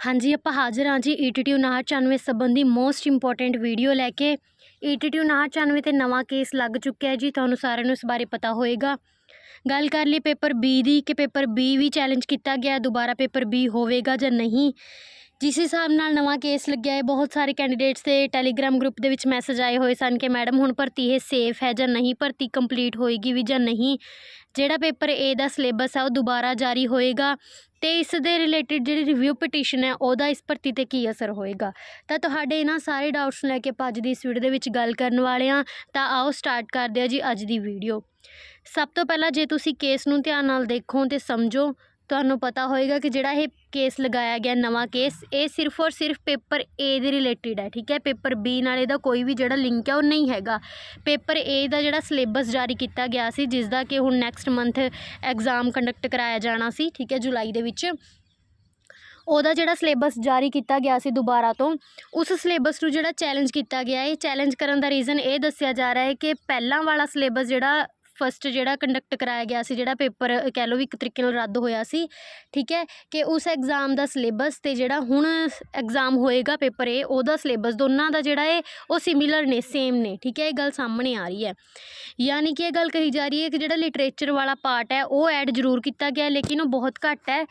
ਹਾਂਜੀ, ਆਪਾਂ ਹਾਜ਼ਰ ਹਾਂ ਜੀ E ਈਟੀਟੀ 5994 ਸੰਬੰਧੀ ਮੋਸਟ ਇੰਪੋਰਟੈਂਟ ਵੀਡੀਓ ਲੈ ਕੇ। E ਈਟੀਟੀ 5994 ਤੇ ਨਵਾਂ ਕੇਸ ਲੱਗ ਚੁੱਕਿਆ ਹੈ ਜੀ, ਤੁਹਾਨੂੰ ਸਾਰਿਆਂ ਨੂੰ ਇਸ ਬਾਰੇ ਪਤਾ ਹੋਏਗਾ। ਗੱਲ ਕਰ ਲਈ ਪੇਪਰ ਬੀ ਦੀ, ਕਿ ਪੇਪਰ ਬੀ ਵੀ ਚੈਲੰਜ ਕੀਤਾ ਗਿਆ, ਦੁਬਾਰਾ ਪੇਪਰ ਬੀ ਹੋਵੇਗਾ ਜਾਂ ਨਹੀਂ। ਜਿਸ ਹਿਸਾਬ ਨਾਲ ਨਵਾਂ ਕੇਸ ਲੱਗਿਆ ਹੈ, ਬਹੁਤ ਸਾਰੇ ਕੈਂਡੀਡੇਟਸ ਦੇ ਟੈਲੀਗ੍ਰਾਮ ਗਰੁੱਪ ਦੇ ਵਿੱਚ ਮੈਸੇਜ ਆਏ ਹੋਏ ਸਨ ਕਿ ਮੈਡਮ ਹੁਣ ਭਰਤੀ ਇਹ ਸੇਫ ਹੈ ਜਾਂ ਨਹੀਂ, ਭਰਤੀ ਕੰਪਲੀਟ ਹੋਏਗੀ ਵੀ ਜਾਂ ਨਹੀਂ। ਜਿਹੜਾ ਪੇਪਰ ਏ ਦਾ ਸਿਲੇਬਸ ਹੈ ਉਹ ਦੁਬਾਰਾ ਜਾਰੀ ਹੋਏਗਾ ਅਤੇ ਇਸ ਦੇ ਰਿਲੇਟਿਡ ਜਿਹੜੀ ਰਿਵਿਊ ਪਟੀਸ਼ਨ ਹੈ, ਉਹਦਾ ਇਸ ਭਰਤੀ ਤੇ ਕੀ ਅਸਰ ਹੋਏਗਾ? ਤਾਂ ਤੁਹਾਡੇ ਇਹਨਾਂ ਸਾਰੇ ਡਾਊਟਸ ਨੂੰ ਲੈ ਕੇ ਆਪਾਂ ਅੱਜ ਦੀ ਇਸ ਵੀਡੀਓ ਦੇ ਵਿੱਚ ਗੱਲ ਕਰਨ ਵਾਲੇ ਹਾਂ। ਤਾਂ ਆਓ ਸਟਾਰਟ ਕਰਦੇ ਹਾਂ ਜੀ ਅੱਜ ਦੀ ਵੀਡੀਓ ਸਭ ਤੋਂ ਪਹਿਲਾਂ ਜੇ ਤੁਸੀਂ ਕੇਸ ਨੂੰ ਧਿਆਨ ਨਾਲ ਦੇਖੋ ਤੇ ਸਮਝੋ, ਤੁਹਾਨੂੰ ਪਤਾ ਹੋਏਗਾ ਕਿ ਜਿਹੜਾ ਇਹ ਕੇਸ ਲਗਾਇਆ ਗਿਆ ਨਵਾਂ ਕੇਸ ਇਹ ਸਿਰਫ ਔਰ ਸਿਰਫ ਪੇਪਰ ਏ ਦੇ ਰਿਲੇਟਿਡ ਹੈ, ਠੀਕ ਹੈ? ਪੇਪਰ ਬੀ ਨਾਲ ਇਹਦਾ ਕੋਈ ਵੀ ਜਿਹੜਾ ਲਿੰਕ ਹੈ ਉਹ ਨਹੀਂ ਹੈਗਾ। ਪੇਪਰ ਏ ਦਾ ਜਿਹੜਾ ਸਿਲੇਬਸ ਜਾਰੀ ਕੀਤਾ ਗਿਆ ਸੀ ਜਿਸ ਦਾ ਕਿ ਹੁਣ ਨੈਕਸਟ ਮੰਥ ਐਗਜ਼ਾਮ ਕੰਡਕਟ ਕਰਾਇਆ ਜਾਣਾ ਸੀ, ਠੀਕ ਹੈ? ਜੁਲਾਈ ਦੇ ਵਿੱਚ। ਉਹਦਾ ਜਿਹੜਾ ਸਿਲੇਬਸ ਜਾਰੀ ਕੀਤਾ ਗਿਆ ਸੀ ਦੁਬਾਰਾ ਤੋਂ, ਉਸ ਸਿਲੇਬਸ ਨੂੰ ਜਿਹੜਾ ਚੈਲੰਜ ਕੀਤਾ ਗਿਆ ਹੈ ਚੈਲੰਜ ਕਰਨ ਦਾ ਰੀਜ਼ਨ ਇਹ ਦੱਸਿਆ ਜਾ ਰਿਹਾ ਹੈ ਕਿ ਪਹਿਲਾਂ ਵਾਲਾ ਸਿਲੇਬਸ ਜਿਹੜਾ ਫਸਟ ਜਿਹੜਾ ਕੰਡਕਟ ਕਰਾਇਆ ਗਿਆ ਸੀ, ਜਿਹੜਾ ਪੇਪਰ ਕਹਿ ਲਓ ਵੀ ਇੱਕ ਤਰੀਕੇ ਨਾਲ ਰੱਦ ਹੋਇਆ ਸੀ, ਠੀਕ ਹੈ, ਕਿ ਉਸ ਐਗਜ਼ਾਮ ਦਾ ਸਿਲੇਬਸ ਤੇ ਜਿਹੜਾ ਹੁਣ ਐਗਜ਼ਾਮ ਹੋਏਗਾ ਪੇਪਰ A ਉਹਦਾ ਸਿਲੇਬਸ ਦੋਨਾਂ ਦਾ ਜਿਹੜਾ ਹੈ ਉਹ ਸਿਮਿਲਰ ਨੇ ਸੇਮ ਨੇ, ਠੀਕ ਹੈ, ਇਹ ਗੱਲ ਸਾਹਮਣੇ ਆ ਰਹੀ ਹੈ। ਯਾਨੀ ਕਿ ਇਹ ਗੱਲ ਕਹੀ ਜਾ ਰਹੀ ਹੈ ਕਿ ਜਿਹੜਾ ਲਿਟਰੇਚਰ ਵਾਲਾ ਪਾਰਟ ਹੈ, ਉਹ ਐਡ ਜ਼ਰੂਰ ਕੀਤਾ ਗਿਆ, ਲੇਕਿਨ ਉਹ ਬਹੁਤ ਘੱਟ ਹੈ,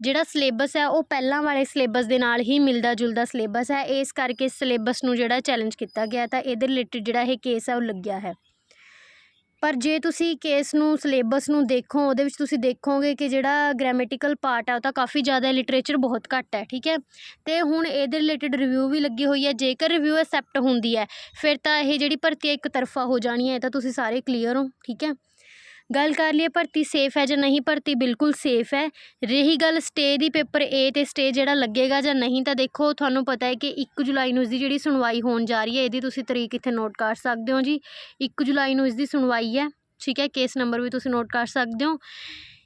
ਜਿਹੜਾ ਸਿਲੇਬਸ ਹੈ, ਉਹ ਪਹਿਲਾਂ ਵਾਲੇ ਸਿਲੇਬਸ ਦੇ ਨਾਲ ਹੀ ਮਿਲਦਾ ਜੁਲਦਾ ਸਿਲੇਬਸ ਹੈ, ਇਸ ਕਰਕੇ ਸਿਲੇਬਸ ਨੂੰ ਜਿਹੜਾ ਚੈਲੰਜ ਕੀਤਾ ਗਿਆ, ਤਾਂ ਇਹਦੇ ਰਿਲੇਟਿਡ ਜਿਹੜਾ ਇਹ ਕੇਸ ਹੈ, ਉਹ ਲੱਗਿਆ ਹੈ। ਪਰ ਜੇ ਤੁਸੀਂ ਕੇਸ ਨੂੰ, ਸਿਲੇਬਸ ਨੂੰ ਦੇਖੋ, ਉਹਦੇ ਵਿੱਚ ਤੁਸੀਂ ਦੇਖੋਗੇ ਕਿ ਜਿਹੜਾ ਗ੍ਰਾਮੈਟੀਕਲ ਪਾਰਟ ਆ, ਉਹ ਤਾਂ ਕਾਫੀ ਜ਼ਿਆਦਾ ਲਿਟਰੇਚਰ ਬਹੁਤ ਘੱਟ ਹੈ, ਠੀਕ ਹੈ? ਅਤੇ ਹੁਣ ਇਹਦੇ ਰਿਲੇਟਡ ਰਿਵਿਊ ਵੀ ਲੱਗੀ ਹੋਈ ਹੈ, ਜੇਕਰ ਰਿਵਿਊ ਐਕਸੈਪਟ ਹੁੰਦੀ ਹੈ, ਫਿਰ ਤਾਂ ਇਹ ਜਿਹੜੀ ਭਰਤੀ ਹੈ ਇੱਕ ਤਰਫਾ ਹੋ ਜਾਣੀ ਹੈ, ਇਹ ਤਾਂ ਤੁਸੀਂ ਸਾਰੇ ਕਲੀਅਰ ਹੋ, ਠੀਕ ਹੈ? ਗੱਲ ਕਰ ਲਈਏ ਭਰਤੀ ਸੇਫ ਹੈ ਜਾਂ ਨਹੀਂ, ਭਰਤੀ ਬਿਲਕੁਲ ਸੇਫ ਹੈ। ਰਹੀ ਗੱਲ ਸਟੇ ਦੀ ਪੇਪਰ ਏ ਤੇ ਸਟੇ ਜਿਹੜਾ ਲੱਗੇਗਾ ਜਾਂ ਨਹੀਂ ਤਾਂ ਦੇਖੋ, ਤੁਹਾਨੂੰ ਪਤਾ ਹੈ ਕਿ 1 ਜੁਲਾਈ ਨੂੰ ਇਸ ਦੀ ਜਿਹੜੀ ਸੁਣਵਾਈ ਹੋਣ ਜਾ ਰਹੀ ਹੈ, ਇਹਦੀ ਤੁਸੀਂ ਤਰੀਕ ਇੱਥੇ ਨੋਟ ਕਰ ਸਕਦੇ ਹੋ ਜੀ। 1 ਜੁਲਾਈ ਨੂੰ ਇਸ ਦੀ ਸੁਣਵਾਈ ਹੈ, ਠੀਕ ਹੈ ਕੇਸ ਨੰਬਰ ਵੀ ਤੁਸੀਂ ਨੋਟ ਕਰ ਸਕਦੇ ਹੋ।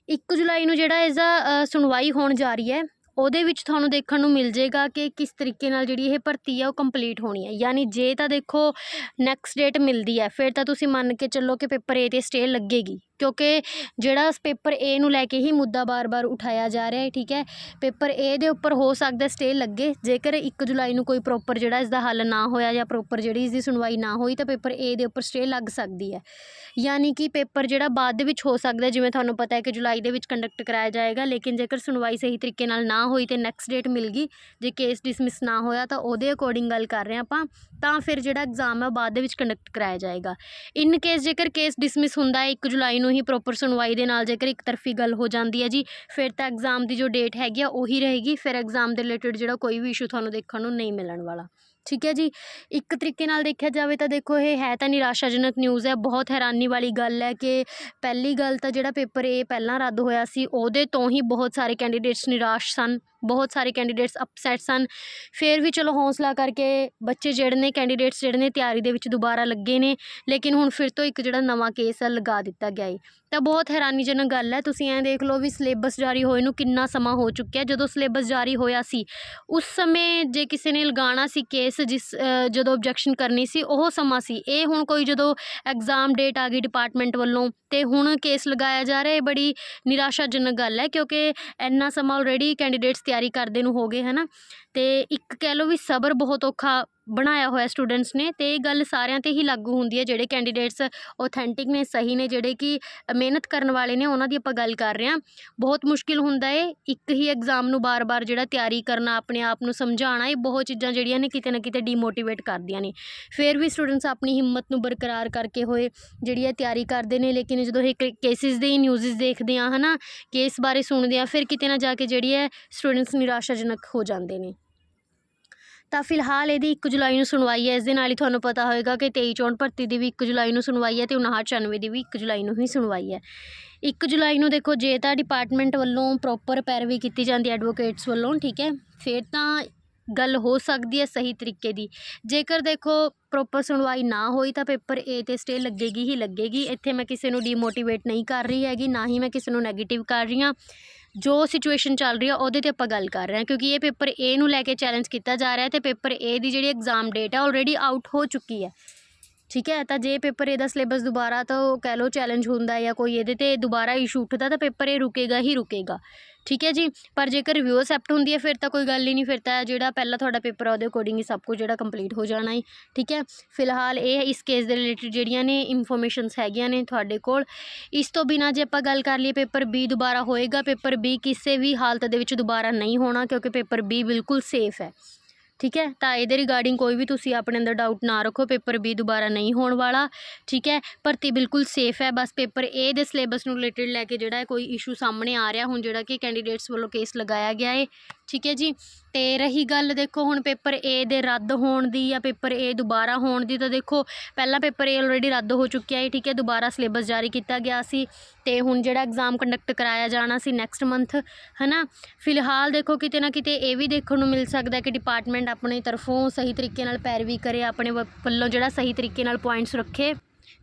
1 ਜੁਲਾਈ ਨੂੰ ਜਿਹੜਾ ਇਸ ਦਾ ਸੁਣਵਾਈ ਹੋਣ ਜਾ ਰਹੀ ਹੈ, ਉਹਦੇ ਵਿੱਚ ਤੁਹਾਨੂੰ ਦੇਖਣ ਨੂੰ ਮਿਲ ਜਾਏਗਾ ਕਿ ਕਿਸ ਤਰੀਕੇ ਨਾਲ ਜਿਹੜੀ ਇਹ ਭਰਤੀ ਹੈ, ਉਹ ਕੰਪਲੀਟ ਹੋਣੀ ਹੈ। ਯਾਨੀ ਜੇ ਤਾਂ ਦੇਖੋ ਨੈਕਸਟ ਡੇਟ ਮਿਲਦੀ ਹੈ, ਫਿਰ ਤਾਂ ਤੁਸੀਂ ਮੰਨ ਕੇ ਚੱਲੋ ਕਿ ਪੇਪਰ ਏ ਤੇ ਸਟੇ ਲੱਗੇਗੀ। ਕਿਉਂਕਿ ਜਿਹੜਾ ਪੇਪਰ ਏ ਨੂੰ ਲੈ ਕੇ ਹੀ ਮੁੱਦਾ ਵਾਰ ਵਾਰ ਉਠਾਇਆ ਜਾ ਰਿਹਾ ਹੈ, ਠੀਕ ਹੈ? ਪੇਪਰ ਏ ਦੇ ਉੱਪਰ ਹੋ ਸਕਦਾ ਸਟੇਅ ਲੱਗੇ, ਜੇਕਰ ਇੱਕ ਜੁਲਾਈ ਨੂੰ ਕੋਈ ਪ੍ਰੋਪਰ ਜਿਹੜਾ ਇਸਦਾ ਹੱਲ ਨਾ ਹੋਇਆ ਜਾਂ ਪ੍ਰੋਪਰ ਜਿਹੜੀ ਇਸਦੀ ਸੁਣਵਾਈ ਨਾ ਹੋਈ, ਤਾਂ ਪੇਪਰ ਏ ਦੇ ਉੱਪਰ ਸਟੇਅ ਲੱਗ ਸਕਦੀ ਹੈ। ਯਾਨੀ ਕਿ ਪੇਪਰ ਜਿਹੜਾ ਬਾਅਦ ਦੇ ਵਿੱਚ ਹੋ ਸਕਦਾ, ਜਿਵੇਂ ਤੁਹਾਨੂੰ ਪਤਾ ਹੈ ਕਿ ਜੁਲਾਈ ਦੇ ਵਿੱਚ ਕੰਡਕਟ ਕਰਾਇਆ ਜਾਏਗਾ, ਲੇਕਿਨ ਜੇਕਰ ਸੁਣਵਾਈ ਸਹੀ ਤਰੀਕੇ ਨਾਲ ਨਾ ਹੋਈ ਤੇ ਨੈਕਸਟ ਡੇਟ ਮਿਲ ਗਈ, ਜੇ ਕੇਸ ਡਿਸਮਿਸ ਨਾ ਹੋਇਆ, ਤਾਂ ਉਹਦੇ ਅਕੋਰਡਿੰਗ ਗੱਲ ਕਰ ਰਹੇ ਹਾਂ ਆਪਾਂ, ਤਾਂ ਫਿਰ ਜਿਹੜਾ ਐਗਜ਼ਾਮ ਹੈ ਉਹ ਬਾਅਦ ਦੇ ਵਿੱਚ ਕੰਡਕਟ ਕਰਾਇਆ ਜਾਏਗਾ। ਇਨ ਕੇਸ ਜੇਕਰ ਕੇਸ ਡਿਸਮਿਸ ਹੁੰਦਾ ਹੈ 1 ਜੁਲਾਈ ਨੂੰ ਹੀ ਪ੍ਰੋਪਰ ਸੁਣਵਾਈ ਦੇ ਨਾਲ ਜੇਕਰ ਇੱਕ ਤਰਫੀ ਗੱਲ ਹੋ ਜਾਂਦੀ ਹੈ ਜੀ, ਫਿਰ ਤਾਂ ਐਗਜ਼ਾਮ ਦੀ ਜੋ ਡੇਟ ਹੈਗੀ ਆ, ਉਹੀ ਰਹੇਗੀ, ਫਿਰ ਐਗਜ਼ਾਮ ਦੇ ਰਿਲੇਟਡ ਜਿਹੜਾ ਕੋਈ ਵੀ ਇਸ਼ੂ ਤੁਹਾਨੂੰ ਦੇਖਣ ਨੂੰ ਨਹੀਂ ਮਿਲਣ ਵਾਲਾ। ਠੀਕ ਹੈ ਜੀ। ਇੱਕ ਤਰੀਕੇ ਨਾਲ ਦੇਖਿਆ ਜਾਵੇ ਤਾਂ ਦੇਖੋ, ਇਹ ਹੈ ਤਾਂ ਨਿਰਾਸ਼ਾਜਨਕ ਨਿਊਜ਼ ਹੈ। ਬਹੁਤ ਹੈਰਾਨੀ ਵਾਲੀ ਗੱਲ ਹੈ ਕਿ ਪਹਿਲੀ ਗੱਲ ਤਾਂ ਜਿਹੜਾ ਪੇਪਰ ਇਹ ਪਹਿਲਾਂ ਰੱਦ ਹੋਇਆ ਸੀ, ਉਹਦੇ ਤੋਂ ਹੀ ਬਹੁਤ ਸਾਰੇ ਕੈਂਡੀਡੇਟਸ ਨਿਰਾਸ਼ ਸਨ। ਬਹੁਤ ਸਾਰੇ ਕੈਂਡੀਡੇਟਸ ਅਪਸੈਟ ਸਨ। ਫਿਰ ਵੀ ਚਲੋ ਹੌਸਲਾ ਕਰਕੇ ਬੱਚੇ ਜਿਹੜੇ ਨੇ ਕੈਂਡੀਡੇਟਸ ਜਿਹੜੇ ਨੇ, ਤਿਆਰੀ ਦੇ ਵਿੱਚ ਦੁਬਾਰਾ ਲੱਗੇ ਨੇ। ਲੇਕਿਨ ਹੁਣ ਫਿਰ ਤੋਂ ਇੱਕ ਜਿਹੜਾ ਨਵਾਂ ਕੇਸ ਹੈ, ਲਗਾ ਦਿੱਤਾ ਗਿਆ ਏ। ਤਾਂ ਬਹੁਤ ਹੈਰਾਨੀਜਨਕ ਗੱਲ ਹੈ। ਤੁਸੀਂ ਐਂ ਦੇਖ ਲਓ ਵੀ ਸਿਲੇਬਸ ਜਾਰੀ ਹੋਏ ਨੂੰ ਕਿੰਨਾ ਸਮਾਂ ਹੋ ਚੁੱਕਿਆ। ਜਦੋਂ ਸਿਲੇਬਸ ਜਾਰੀ ਹੋਇਆ ਸੀ, ਉਸ ਸਮੇਂ ਜੇ ਕਿਸੇ ਨੇ ਲਗਾਉਣਾ ਸੀ ਕੇਸ ਜਿਸ ਜਦੋਂ ਓਬਜੈਕਸ਼ਨ ਕਰਨੀ ਸੀ, ਉਹ ਸਮਾਂ ਸੀ। ਇਹ ਹੁਣ ਕੋਈ ਜਦੋਂ ਐਗਜ਼ਾਮ ਡੇਟ ਆ ਗਈ ਡਿਪਾਰਟਮੈਂਟ ਵੱਲੋਂ ਤੇ ਹੁਣ ਕੇਸ ਲਗਾਇਆ ਜਾ ਰਿਹਾ, ਇਹ ਬੜੀ ਨਿਰਾਸ਼ਾਜਨਕ ਗੱਲ ਹੈ, ਕਿਉਂਕਿ ਇੰਨਾ ਸਮਾਂ ਆਲਰੇਡੀ ਕੈਂਡੀਡੇਟਸ ਤਿਆਰੀ ਕਰਦੇ ਨੂੰ ਹੋ ਗਏ ਹੈ ਨਾ ਅਤੇ ਇੱਕ ਕਹਿ ਲਓ ਵੀ ਸਬਰ ਬਹੁਤ ਔਖਾ ਬਣਾਇਆ ਹੋਇਆ ਸਟੂਡੈਂਟਸ ਨੇ ਅਤੇ ਇਹ ਗੱਲ ਸਾਰਿਆਂ ਤੇ ਹੀ ਲਾਗੂ ਹੁੰਦੀ ਹੈ, ਜਿਹੜੇ ਕੈਂਡੀਡੇਟਸ ਆਥੈਂਟਿਕ ਨੇ, ਸਹੀ ਨੇ, ਜਿਹੜੇ ਕਿ ਮਿਹਨਤ ਕਰਨ ਵਾਲੇ ਨੇ, ਉਹਨਾਂ ਦੀ ਆਪਾਂ ਗੱਲ ਕਰ ਰਹੇ ਹਾਂ। ਬਹੁਤ ਮੁਸ਼ਕਿਲ ਹੁੰਦਾ ਏ ਇੱਕ ਹੀ ਐਗਜ਼ਾਮ ਨੂੰ ਬਾਰ-ਬਾਰ ਜਿਹੜਾ ਤਿਆਰੀ ਕਰਨਾ, ਆਪਣੇ ਆਪ ਨੂੰ ਸਮਝਾਉਣਾ, ਇਹ ਬਹੁਤ ਚੀਜ਼ਾਂ ਜਿਹੜੀਆਂ ਨੇ ਕਿਤੇ ਨਾ ਕਿਤੇ ਡੀਮੋਟੀਵੇਟ ਕਰਦੀਆਂ ਨੇ। ਫਿਰ ਵੀ ਸਟੂਡੈਂਟਸ ਆਪਣੀ ਹਿੰਮਤ ਨੂੰ ਬਰਕਰਾਰ ਕਰਕੇ ਹੋਏ, ਜਿਹੜੀ ਹੈ ਤਿਆਰੀ ਕਰਦੇ ਨੇ, ਲੇਕਿਨ ਜਦੋਂ ਇਹ ਕੇਸਿਸ ਦੇ ਨਿਊਜ਼ਿਸ ਦੇਖਦੇ ਹਾਂ ਹੈ ਨਾ ਕੇਸ ਬਾਰੇ ਸੁਣਦੇ ਹਾਂ, ਫਿਰ ਕਿਤੇ ਨਾ ਜਾ ਕੇ ਜਿਹੜੀ ਹੈ ਸਟੂਡੈਂਟਸ ਨਿਰਾਸ਼ਾਜਨਕ ਹੋ ਜਾਂਦੇ ਨੇ। ਤਾਂ ਫਿਲਹਾਲ ਇਹਦੀ 1 ਜੁਲਾਈ ਨੂੰ ਸੁਣਵਾਈ ਹੈ, ਇਸ ਦੇ ਨਾਲ ਹੀ ਤੁਹਾਨੂੰ ਪਤਾ ਹੋਏਗਾ ਕਿ 23 ਚੋਣ ਭਰਤੀ ਦੀ ਵੀ 1 ਜੁਲਾਈ ਨੂੰ ਸੁਣਵਾਈ ਹੈ ਤੇ 59 ਦੀ ਵੀ 1 ਜੁਲਾਈ ਨੂੰ ਹੀ ਸੁਣਵਾਈ ਹੈ। 1 ਜੁਲਾਈ ਨੂੰ ਦੇਖੋ, ਜੇ ਤਾਂ ਡਿਪਾਰਟਮੈਂਟ ਵੱਲੋਂ ਪ੍ਰੋਪਰ ਪੈਰਵੀ ਕੀਤੀ ਜਾਂਦੀ ਐਡਵੋਕੇਟਸ ਵੱਲੋਂ, ਠੀਕ ਹੈ, ਫਿਰ ਤਾਂ ਗੱਲ ਹੋ ਸਕਦੀ ਹੈ ਸਹੀ ਤਰੀਕੇ ਦੀ। ਜੇਕਰ ਦੇਖੋ ਪ੍ਰੋਪਰ ਸੁਣਵਾਈ ਨਾ ਹੋਈ ਤਾਂ ਪੇਪਰ ਏ ਤੇ ਸਟੇਅ ਲੱਗੇਗੀ ਹੀ ਲੱਗੇਗੀ। ਇੱਥੇ ਮੈਂ ਕਿਸੇ ਨੂੰ ਡੀਮੋਟੀਵੇਟ ਨਹੀਂ ਕਰ ਰਹੀ ਹੈਗੀ, ਨਾ ਹੀ ਮੈਂ ਕਿਸੇ ਨੂੰ ਨੈਗੇਟਿਵ ਕਰ ਰਹੀ ਹਾਂ। ਜੋ ਸਿਚੁਏਸ਼ਨ ਚੱਲ ਰਹੀ ਆ, ਉਹਦੇ ਤੇ ਆਪਾਂ ਗੱਲ ਕਰ ਰਹੇ ਹਾਂ, ਕਿਉਂਕਿ ਇਹ ਪੇਪਰ ਏ ਨੂੰ ਲੈ ਕੇ ਚੈਲੰਜ ਕੀਤਾ ਜਾ ਰਿਹਾ ਅਤੇ ਪੇਪਰ ਏ ਦੀ ਜਿਹੜੀ ਐਗਜ਼ਾਮ ਡੇਟ ਹੈ ਆਲਰੇਡੀ ਆਊਟ ਹੋ ਚੁੱਕੀ ਹੈ। ਠੀਕ ਹੈ, ਤਾਂ ਜੇ ਪੇਪਰ ਇਹਦਾ ਸਿਲੇਬਸ ਦੁਬਾਰਾ ਤੋਂ ਕਹਿ ਲਓ ਚੈਲੰਜ ਹੁੰਦਾ ਜਾਂ ਕੋਈ ਇਹਦੇ ਤੇ ਦੁਬਾਰਾ ਇਸ਼ੂ ਉੱਠਦਾ, ਤਾਂ ਪੇਪਰ ਇਹ ਰੁਕੇਗਾ ਹੀ ਰੁਕੇਗਾ। ਠੀਕ ਹੈ ਜੀ, ਪਰ ਜੇਕਰ ਰਿਵਿਊ ਅਸੈਪਟ ਹੁੰਦੀ ਹੈ, ਫਿਰ ਤਾਂ ਕੋਈ ਗੱਲ ਹੀ ਨਹੀਂ, ਫਿਰ ਤਾਂ ਜਿਹੜਾ ਪਹਿਲਾਂ ਤੁਹਾਡਾ ਪੇਪਰ ਆ, ਉਹਦੇ ਅਕੋਰਡਿੰਗ ਹੀ ਸਭ ਕੁਝ ਜਿਹੜਾ ਕੰਪਲੀਟ ਹੋ ਜਾਣਾ ਹੈ, ਠੀਕ ਹੈ। ਫਿਲਹਾਲ ਇਹ ਇਸ ਕੇਸ ਦੇ ਰਿਲੇਟਡ ਜਿਹੜੀਆਂ ਨੇ ਇਨਫੋਰਮੇਸ਼ਨਸ ਹੈਗੀਆਂ ਨੇ ਤੁਹਾਡੇ ਕੋਲ। ਇਸ ਤੋਂ ਬਿਨਾਂ ਜੇ ਆਪਾਂ ਗੱਲ ਕਰ ਲਈਏ ਪੇਪਰ ਬੀ ਦੁਬਾਰਾ ਹੋਏਗਾ ਪੇਪਰ ਬੀ ਕਿਸੇ ਵੀ ਹਾਲਤ ਦੇ ਵਿੱਚ ਦੁਬਾਰਾ ਨਹੀਂ ਹੋਣਾ, ਕਿਉਂਕਿ ਪੇਪਰ ਬੀ ਬਿਲਕੁਲ ਸੇਫ ਹੈ। ਠੀਕ ਹੈ? ਤਾਂ ਇਹਦੇ ਰਿਗਾਰਡਿੰਗ ਕੋਈ ਵੀ ਤੁਸੀਂ ਆਪਣੇ ਅੰਦਰ ਡਾਊਟ ਨਾ ਰੱਖੋ ਪੇਪਰ ਬੀ ਦੁਬਾਰਾ ਨਹੀਂ ਹੋਣ ਵਾਲਾ, ਠੀਕ ਹੈ? ਭਰਤੀ ਬਿਲਕੁਲ ਸੇਫ ਹੈ, ਬਸ ਪੇਪਰ ਏ ਦੇ ਸਿਲੇਬਸ ਨੂੰ ਰਿਲੇਟਡ ਲੈ ਕੇ ਜਿਹੜਾ ਹੈ ਕੋਈ ਇਸ਼ੂ ਸਾਹਮਣੇ ਆ ਰਿਹਾ, ਹੁਣ ਜਿਹੜਾ ਕਿ ਕੈਂਡੀਡੇਟਸ ਵੱਲੋਂ ਕੇਸ ਲਗਾਇਆ ਗਿਆ ਹੈ ਠੀਕ ਹੈ ਜੀ? ਅਤੇ ਰਹੀ ਗੱਲ ਦੇਖੋ ਹੁਣ ਪੇਪਰ ਏ ਦੇ ਰੱਦ ਹੋਣ ਦੀ ਜਾਂ ਪੇਪਰ ਏ ਦੁਬਾਰਾ ਹੋਣ ਦੀ, ਤਾਂ ਦੇਖੋ ਪਹਿਲਾ ਪੇਪਰ ਏ ਆਲਰੇਡੀ ਰੱਦ ਹੋ ਚੁੱਕਿਆ ਹੈ ਠੀਕ ਹੈ? ਦੁਬਾਰਾ ਸਿਲੇਬਸ ਜਾਰੀ ਕੀਤਾ ਗਿਆ ਸੀ ਅਤੇ ਹੁਣ ਜਿਹੜਾ ਐਗਜ਼ਾਮ ਕੰਡਕਟ ਕਰਾਇਆ ਜਾਣਾ ਸੀ ਨੈਕਸਟ ਮੰਥ ਹੈ ਨਾ ਫਿਲਹਾਲ ਦੇਖੋ ਕਿਤੇ ਨਾ ਕਿਤੇ ਇਹ ਵੀ ਦੇਖਣ ਨੂੰ ਮਿਲ ਸਕਦਾ ਕਿ ਡਿਪਾਰਟਮੈਂਟ ਆਪਣੇ ਤਰਫੋਂ ਸਹੀ ਤਰੀਕੇ ਨਾਲ ਪੈਰਵੀ ਕਰੇ, ਆਪਣੇ ਵ- ਵੱਲੋਂ ਜਿਹੜਾ ਸਹੀ ਤਰੀਕੇ ਨਾਲ ਪੁਆਇੰਟਸ ਰੱਖੇ।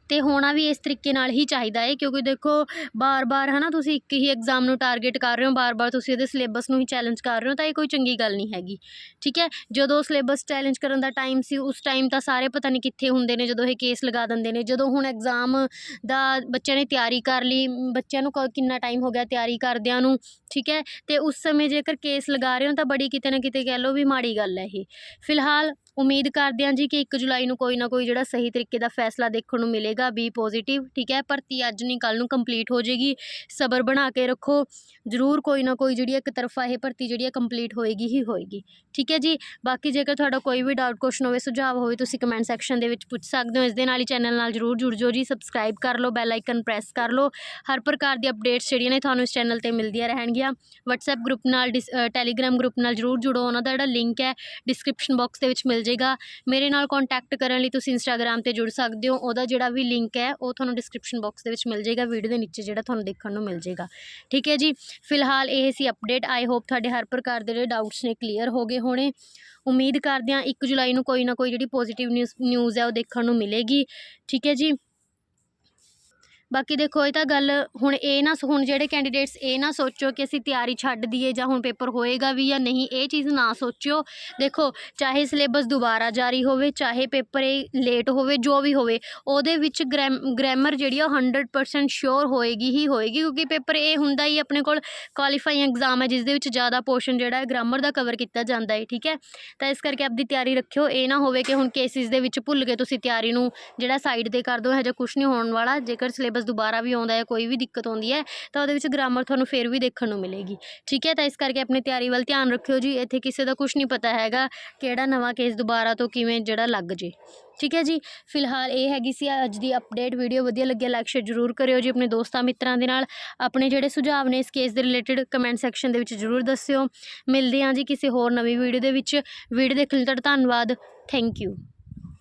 ਤੇ ਹੋਣਾ ਵੀ ਇਸ ਤਰੀਕੇ ਨਾਲ ਹੀ ਚਾਹੀਦਾ ਹੈ, ਕਿਉਂਕਿ ਦੇਖੋ ਬਾਰ-ਬਾਰ ਨਾ ਤੁਸੀਂ ਇੱਕ ਹੀ ਐਗਜ਼ਾਮ ਨੂੰ ਟਾਰਗੇਟ ਕਰ ਰਹੇ ਹੋ, ਬਾਰ-ਬਾਰ ਤੁਸੀਂ ਉਹਦੇ ਸਿਲੇਬਸ ਨੂੰ ਹੀ ਚੈਲੰਜ ਕਰ ਰਹੇ ਹੋ, ਤਾਂ ਇਹ ਕੋਈ ਚੰਗੀ ਗੱਲ ਨਹੀਂ ਹੈਗੀ, ਠੀਕ ਹੈ? ਜਦੋਂ ਸਿਲੇਬਸ ਚੈਲੰਜ ਕਰਨ ਦਾ ਟਾਈਮ ਸੀ, ਉਸ ਟਾਈਮ ਤਾਂ ਸਾਰੇ ਪਤਾ ਨਹੀਂ ਕਿੱਥੇ ਹੁੰਦੇ ਨੇ, ਜਦੋਂ ਇਹ ਕੇਸ ਲਗਾ ਦਿੰਦੇ ਨੇ, ਜਦੋਂ ਹੁਣ ਐਗਜ਼ਾਮ ਦਾ ਬੱਚਿਆਂ ਨੇ ਤਿਆਰੀ ਕਰ ਲਈ ਬੱਚਿਆਂ ਨੂੰ ਕ- ਕਿੰਨਾ ਟਾਈਮ ਹੋ ਗਿਆ ਤਿਆਰੀ ਕਰਦਿਆਂ ਨੂੰ, ਠੀਕ ਹੈ? ਅਤੇ ਉਸ ਸਮੇਂ ਜੇਕਰ ਕੇਸ ਲਗਾ ਰਹੇ ਹੋ, ਤਾਂ ਬੜੀ ਕਿਤੇ ਨਾ ਕਿਤੇ ਕਹਿ ਲਓ ਵੀ ਮਾੜੀ ਗੱਲ ਹੈ ਇਹ। ਫਿਲਹਾਲ ਉਮੀਦ ਕਰਦੇ ਹਾਂ ਜੀ ਕਿ 1 ਜੁਲਾਈ ਨੂੰ ਕੋਈ ਨਾ ਕੋਈ ਜਿਹੜਾ ਸਹੀ ਤਰੀਕੇ ਦਾ ਫੈਸਲਾ ਦੇਖਣ ਨੂੰ ਮਿਲੇਗਾ ਬੀ ਪੋਜ਼ਿਟਿਵ ਠੀਕ ਹੈ? ਭਰਤੀ ਅੱਜ ਨਹੀਂ ਕੱਲ ਨੂੰ ਕੰਪਲੀਟ ਹੋ ਜਾਏਗੀ। ਸਬਰ ਬਣਾ ਕੇ ਰੱਖੋ। ਜ਼ਰੂਰ ਕੋਈ ਨਾ ਕੋਈ ਜਿਹੜੀ ਇੱਕ ਤਰਫਾ ਇਹ ਭਰਤੀ ਜਿਹੜੀ ਹੈ ਕੰਪਲੀਟ ਹੋਏਗੀ ਹੀ ਹੋਏਗੀ। ਠੀਕ ਹੈ ਜੀ? ਬਾਕੀ ਜੇਕਰ ਤੁਹਾਡਾ ਕੋਈ ਵੀ ਡਾਊਟ ਕੁਐਸਚਨ ਹੋਵੇ, ਸੁਝਾਅ ਹੋਵੇ, ਤੁਸੀਂ ਕਮੈਂਟ ਸੈਕਸ਼ਨ ਦੇ ਵਿੱਚ ਪੁੱਛ ਸਕਦੇ ਹੋ। ਇਸ ਦੇ ਨਾਲ ਹੀ ਚੈਨਲ ਨਾਲ ਜਰੂਰ ਜੁੜ ਜਾਓ ਜੀ। ਸਬਸਕ੍ਰਾਈਬ ਕਰ ਲਓ ਬੈਲ ਆਈਕਨ ਪ੍ਰੈਸ ਕਰ ਲਓ। ਹਰ ਪ੍ਰਕਾਰ ਦੀ ਅਪਡੇਟਸ ਜਿਹੜੀਆਂ ਨੇ ਤੁਹਾਨੂੰ ਇਸ ਚੈਨਲ ਤੇ ਮਿਲਦੀਆਂ ਰਹਿਣਗੀਆਂ। WhatsApp ਗਰੁੱਪ ਨਾਲ ਟੈਲੀਗ੍ਰਾਮ ਗਰੁੱਪ ਨਾਲ ਜਰੂਰ ਜੁੜੋ। ਉਹਨਾਂ ਦਾ ਜਿਹੜਾ ਲਿੰਕ ਹੈ ਡਿਸਕ੍ਰਿਪਸ਼ਨ ਬਾਕਸ ਦੇ ਵਿੱਚ ਮਿਲ ਜੇਗਾ ਮੇਰੇ ਨਾਲ ਕੰਟੈਕਟ ਕਰਨ ਲਈ ਤੁਸੀਂ ਇੰਸਟਾਗ੍ਰam ਤੇ ਜੁੜ ਸਕਦੇ ਹੋ। ਉਹਦਾ ਜਿਹੜਾ ਵੀ ਲਿੰਕ ਹੈ, ਉਹ ਤੁਹਾਨੂੰ ਡਿਸਕ੍ਰਿਪਸ਼ਨ ਬਾਕਸ ਦੇ ਵਿੱਚ ਮਿਲ ਜਾਏਗਾ। ਵੀਡੀਓ ਦੇ ਨੀਚੇ ਜਿਹੜਾ ਤੁਹਾਨੂੰ ਦੇਖਣ ਨੂੰ ਮਿਲ ਜਾਏਗਾ। ਠੀਕ ਹੈ ਜੀ? ਫਿਲਹਾਲ ਇਹ ਸੀ ਅਪਡੇਟ ਆਈ ਹੋਪ ਤੁਹਾਡੇ ਹਰ ਪ੍ਰਕਾਰ ਦੇ ਜਿਹੜੇ ਡਾਊਟਸ ਨੇ ਕਲੀਅਰ ਹੋ ਗਏ ਹੋਣੇ। ਉਮੀਦ ਕਰਦੇ ਹਾਂ 1 ਜੁਲਾਈ ਨੂੰ ਕੋਈ ਨਾ ਕੋਈ ਜਿਹੜੀ ਪੋਜ਼ਿਟਿਵ ਨਿਊਜ਼ ਨਿਊਜ਼ ਹੈ, ਉਹ ਦੇਖਣ ਨੂੰ ਮਿਲੇਗੀ। ਠੀਕ ਹੈ ਜੀ? ਬਾਕੀ ਦੇਖੋ, ਇਹ ਤਾਂ ਗੱਲ ਹੁਣ ਇਹ ਨਾ ਹੁਣ ਜਿਹੜੇ ਕੈਂਡੀਡੇਟਸ ਇਹ ਨਾ ਸੋਚੋ ਕਿ ਅਸੀਂ ਤਿਆਰੀ ਛੱਡ ਦਈਏ ਜਾਂ ਹੁਣ ਪੇਪਰ ਹੋਏਗਾ ਵੀ ਜਾਂ ਨਹੀਂ, ਇਹ ਚੀਜ਼ ਨਾ ਸੋਚਿਓ। ਦੇਖੋ, ਚਾਹੇ ਸਿਲੇਬਸ ਦੁਬਾਰਾ ਜਾਰੀ ਹੋਵੇ, ਚਾਹੇ ਪੇਪਰ ਇਹ ਲੇਟ ਹੋਵੇ, ਜੋ ਵੀ ਹੋਵੇ, ਉਹਦੇ ਵਿੱਚ ਗ੍ਰੈਮ, ਗ੍ਰਾਮਰ ਜਿਹੜੀ ਆ, ਉਹ 100% ਸ਼ੋਰ ਹੋਏਗੀ ਹੀ ਹੋਏਗੀ, ਕਿਉਂਕਿ ਪੇਪਰ ਇਹ ਹੁੰਦਾ ਹੀ ਆਪਣੇ ਕੋਲ ਕੁਆਲੀਫਾਈਂਗ ਐਗਜ਼ਾਮ ਹੈ ਜਿਸ ਦੇ ਵਿੱਚ ਜ਼ਿਆਦਾ ਪੋਰਸ਼ਨ ਜਿਹੜਾ ਹੈ ਗ੍ਰਾਮਰ ਦਾ ਕਵਰ ਕੀਤਾ ਜਾਂਦਾ ਹੈ, ਠੀਕ ਹੈ? ਤਾਂ ਇਸ ਕਰਕੇ ਆਪਦੀ ਤਿਆਰੀ ਰੱਖਿਓ, ਇਹ ਨਾ ਹੋਵੇ ਕਿ ਹੁਣ ਕੇਸਿਸ ਦੇ ਵਿੱਚ ਭੁੱਲ ਕੇ ਤੁਸੀਂ ਤਿਆਰੀ ਨੂੰ, ਜਿਹੜਾ ਸਾਈਡ ਤੇ ਕਰ ਦਿਓ ਹਜੇ ਕੁਝ ਨਹੀਂ ਹੋਣ ਵਾਲਾ, ਜੇਕਰ ਸਿਲੇਬਸ ਸਿਲੇਬਸ ਦੁਬਾਰਾ ਵੀ ਆਉਂਦਾ ਹੈ, ਕੋਈ ਵੀ ਦਿੱਕਤ ਆਉਂਦੀ ਹੈ, ਤਾਂ ਉਹਦੇ ਵਿੱਚ ਗ੍ਰਾਮਰ ਤੁਹਾਨੂੰ ਫੇਰ ਵੀ ਦੇਖਣ ਨੂੰ ਮਿਲੇਗੀ। ਠੀਕ ਹੈ, ਤਾਂ ਇਸ ਕਰਕੇ ਆਪਣੀ ਤਿਆਰੀ ਵੱਲ ਧਿਆਨ ਰੱਖਿਓ ਜੀ, ਇੱਥੇ ਕਿਸੇ ਦਾ ਕੁਝ ਨਹੀਂ ਪਤਾ ਹੈਗਾ ਕਿਹੜਾ ਨਵਾਂ ਕੇਸ ਦੁਬਾਰਾ ਤੋਂ ਕਿਵੇਂ ਜਿਹੜਾ ਲੱਗ ਜੇ। ਠੀਕ ਹੈ ਜੀ, ਫਿਲਹਾਲ ਇਹ ਹੈਗੀ ਸੀ ਅੱਜ ਦੀ ਅਪਡੇਟ ਵੀਡੀਓ ਵਧੀਆ ਲੱਗਿਆ ਲਾਈਕ ਸ਼ੇਅਰ ਜ਼ਰੂਰ ਕਰਿਓ ਜੀ, ਆਪਣੇ ਦੋਸਤਾਂ ਮਿੱਤਰਾਂ ਦੇ ਨਾਲ। ਆਪਣੇ ਜਿਹੜੇ ਸੁਝਾਅ ਨੇ ਇਸ ਕੇਸ ਦੇ ਰਿਲੇਟਡ ਕਮੈਂਟ ਸੈਕਸ਼ਨ ਦੇ ਵਿੱਚ ਜ਼ਰੂਰ ਦੱਸਿਓ। ਮਿਲਦੇ ਹਾਂ ਜੀ ਕਿਸੇ ਹੋਰ ਨਵੀਂ ਵੀਡੀਓ ਦੇ ਵਿੱਚ। ਵੀਡੀਓ ਦੇਖਣ ਲਈ ਤੁਹਾਡਾ ਧੰਨਵਾਦ। Thank you